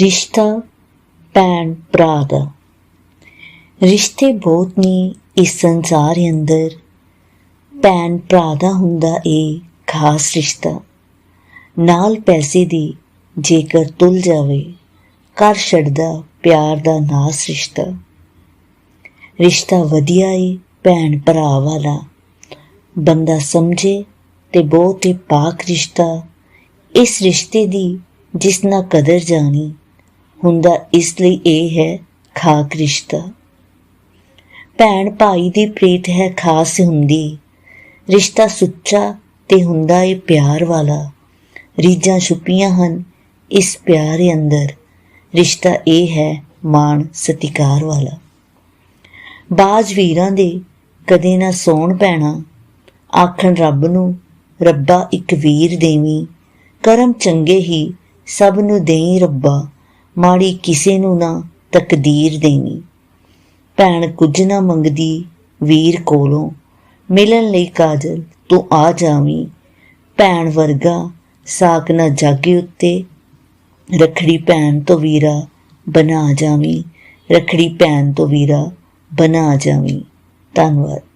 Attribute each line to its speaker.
Speaker 1: ਰਿਸ਼ਤਾ ਭੈਣ ਭਰਾ ਦਾ। ਰਿਸ਼ਤੇ ਬਹੁਤ ਨੇ ਇਸ ਸੰਸਾਰ ਅੰਦਰ। ਭੈਣ ਭਰਾ ਦਾ ਹੁੰਦਾ ਇਹ ਖਾਸ ਰਿਸ਼ਤਾ। ਨਾਲ ਪੈਸੇ ਦੀ ਜੇਕਰ ਤੁਲ ਜਾਵੇ ਕਰ ਛੱਡਦਾ ਪਿਆਰ ਦਾ ਨਾਸ ਰਿਸ਼ਤਾ। ਰਿਸ਼ਤਾ ਵਧੀਆ ਏ ਭੈਣ ਭਰਾ ਵਾਲਾ। ਬੰਦਾ ਸਮਝੇ ਤੇ ਬਹੁਤ ਹੀ ਪਾਕ ਰਿਸ਼ਤਾ। ਇਸ ਰਿਸ਼ਤੇ ਦੀ ਜਿਸ ਨਾਲ ਕਦਰ ਜਾਣੀ ਹੁੰਦਾ, ਇਸ ਲਈ ਇਹ ਹੈ ਖਾਕ ਰਿਸ਼ਤਾ ਭੈਣ ਭਾਈ ਦੀ ਪ੍ਰੀਤ ਹੈ ਖਾਸ ਹੁੰਦੀ। ਰਿਸ਼ਤਾ ਸੁੱਚਾ ਤੇ ਹੁੰਦਾ ਏ ਪਿਆਰ ਵਾਲਾ। ਰੀਝਾਂ ਛੁਪੀਆਂ ਹਨ ਇਸ ਪਿਆਰੇ ਅੰਦਰ। ਰਿਸ਼ਤਾ ਇਹ ਹੈ ਮਾਣ ਸਤਿਕਾਰ ਵਾਲਾ। ਬਾਜ ਵੀਰਾਂ ਦੇ ਕਦੇ ਨਾ ਸੌਣ ਪੈਣਾ। ਆਖਣ ਰੱਬ ਨੂੰ, ਰੱਬਾ ਇੱਕ ਵੀਰ ਦੇਵੀਂ। ਕਰਮ ਚੰਗੇ ਹੀ ਸਭ ਨੂੰ ਦੇਈ ਰੱਬਾ। ਮਾੜੀ ਕਿਸੇ ਨੂੰ ਨਾ ਤਕਦੀਰ ਦੇਣੀ। ਭੈਣ ਕੁਝ ਨਾ ਮੰਗਦੀ ਵੀਰ ਕੋਲੋਂ, ਮਿਲਣ ਲਈ ਕਾਜਲ, ਤੂੰ ਆ ਜਾਵੀਂ। ਭੈਣ ਵਰਗਾ ਸਾਕ ਨਾ ਜਾਗੀ ਉੱਤੇ, ਰਖੜੀ ਭੈਣ ਤੋਂ ਵੀਰਾ ਬਣਾ ਜਾਵੀਂ। ਰਖੜੀ ਭੈਣ ਤੋਂ ਵੀਰਾ ਬਣਾ ਜਾਵੀਂ। ਧੰਨਵਾਦ।